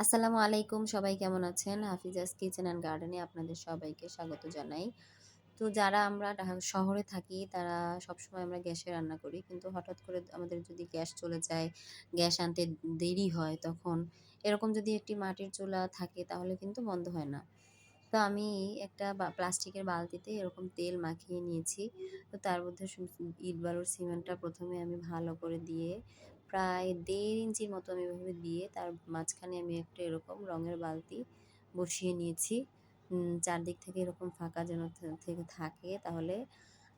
আসসালামু আলাইকুম, সবাই কেমন আছেন? হাফিজাস কিচেন অ্যান্ড গার্ডেনে আপনাদের সবাইকে স্বাগত জানাই। তো যারা আমরা শহরে থাকি, তারা সবসময় আমরা গ্যাসে রান্না করি। কিন্তু হঠাৎ করে আমাদের যদি গ্যাস চলে যায়, গ্যাস আনতে দেরি হয় তখন এরকম যদি একটি মাটির চুলা থাকে তাহলে কিন্তু বন্ধ হয় না। তো আমি একটা প্লাস্টিকের বালতিতে এরকম তেল মাখিয়ে নিয়েছি। তো তার মধ্যে ইট বালুর সিমেন্টটা প্রথমে আমি ভালো করে দিয়ে প্রায় দেড় ইঞ্চির মতো আমি এভাবে দিয়ে তার মাঝখানে আমি একটা এরকম রঙের বালতি বসিয়ে নিয়েছি। চারদিক থেকে এরকম ফাঁকা যেন থেকে থাকে তাহলে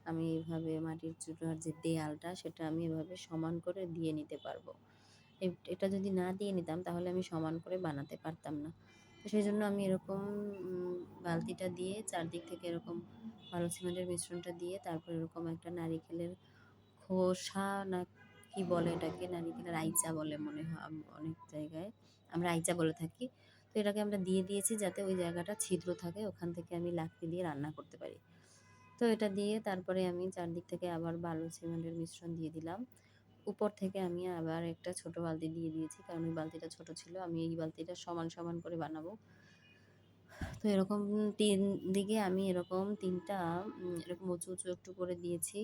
আমি এভাবে মাটির চুলার যে দেয়ালটা সেটা আমি এভাবে সমান করে দিয়ে নিতে পারব। এটা যদি না দিয়ে নিতাম তাহলে আমি সমান করে বানাতে পারতাম না। তো সেই জন্য আমি এরকম বালতিটা দিয়ে চারদিক থেকে এরকম ভালো সিমেন্টের মিশ্রণটা দিয়ে তারপর এরকম একটা নারিকেলের খোসা না কি বলে এটাকে? নারিকেলের আইচা বলে মনে হয় অনেক জায়গায়। আমরা আইচা বলে থাকি। তো এটাকে আমরা দিয়ে দিয়েছি যাতে ওই জায়গাটা ছিদ্র থাকে, ওখান থেকে আমি লাকড়ি দিয়ে রান্না করতে পারি। তো এটা দিয়ে তারপরে আমি চারদিক থেকে আবার বালু সিমেন্টের মিশ্রণ দিয়ে দিলাম। উপর থেকে আমি আবার একটা ছোট বালতি দিয়ে দিয়েছি, কারণ ওই বালতিটা ছোট ছিল। আমি এই বালতিটা সমান সমান করে বানাবো। তো এরকম তিন দিকে আমি এরকম তিনটা এরকম উঁচু উঁচু একটু করে দিয়েছি।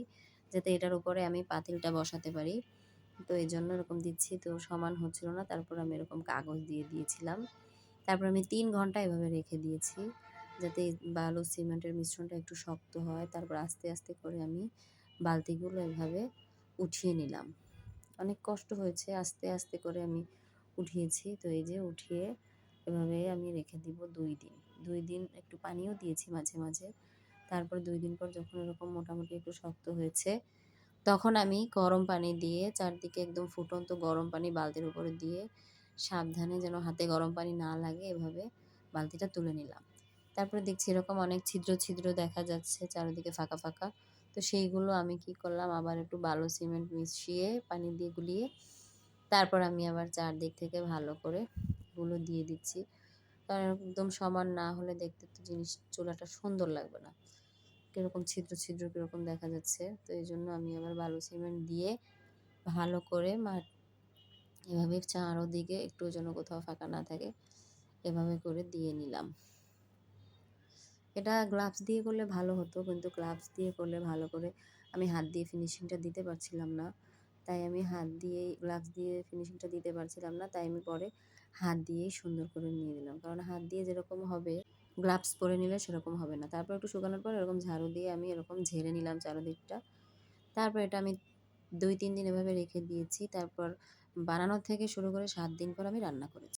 যাতে এটার উপরে আমি পাতিলটা বসাতে পারি। তো এই জন্য এরকম দিচ্ছি, তো সমান হচ্ছিল না। তারপর আমি এরকম কাগজ দিয়ে দিয়েছিলাম। তারপর আমি তিন ঘণ্টা এভাবে রেখে দিয়েছি, যাতে বালু সিমেন্টের মিশ্রণটা একটু শক্ত হয়। তারপর আস্তে আস্তে করে আমি বালতিগুলো এভাবে উঠিয়ে নিলাম। অনেক কষ্ট হয়েছে, আস্তে আস্তে করে আমি উঠিয়েছি। তো এই যে উঠিয়ে এভাবে আমি রেখে দিব দুই দিন। দুই দিন একটু পানিও দিয়েছি মাঝে মাঝে। তারপর দুই দিন পর যখন এরকম মোটামুটি একটু শক্ত হয়েছে, তখন আমি গরম পানি দিয়ে চারদিকে একদম ফুটন্ত গরম পানি বালতির উপরে দিয়ে সাবধানে যেন হাতে গরম পানি না লাগে এভাবে বালতিটা তুলে নিলাম। তারপরে দেখছি এরকম অনেক ছিদ্র ছিদ্র দেখা যাচ্ছে চারিদিকে ফাঁকা ফাঁকা। তো সেইগুলো আমি কি করলাম, আবার একটু বালু সিমেন্ট মিশিয়ে পানি দিয়ে গুলিয়ে তারপর আমি আবার চারদিক থেকে ভালো করে গুলো দিয়ে দিচ্ছি। কারণ একদম সমান না হলে দেখতে তো জিনিস চুলাটা সুন্দর লাগবে না। কীরকম ছিদ্র ছিদ্র কীরকম দেখা যাচ্ছে। তো এই জন্য আমি আবার বালু সিমেন্ট দিয়ে ভালো করে মাঠ এভাবে চারোদিকে একটু যেন কোথাও ফাঁকা না থাকে, এভাবে করে দিয়ে নিলাম। এটা গ্লাভস দিয়ে করলে ভালো হতো, কিন্তু গ্লাভস দিয়ে করলে ভালো করে আমি হাত দিয়ে ফিনিশিংটা দিতে পারছিলাম না। তাই আমি হাত দিয়েই গ্লাভস দিয়ে ফিনিশিংটা দিতে পারছিলাম না, তাই আমি পরে হাত দিয়েই সুন্দর করে নিয়ে দিলাম কারণ হাত দিয়ে যেরকম হবে গ্লাভস পরে নিলে সেরকম হবে না। তারপর একটু শুকানোর পর এরকম ঝাড়ু দিয়ে আমি এরকম ঝেড়ে নিলাম চারোদিকটা। তারপর এটা আমি দুই, তিন দিন এভাবে রেখে দিয়েছি। তারপর বানানোর থেকে শুরু করে সাত দিন পর আমি রান্না করেছি।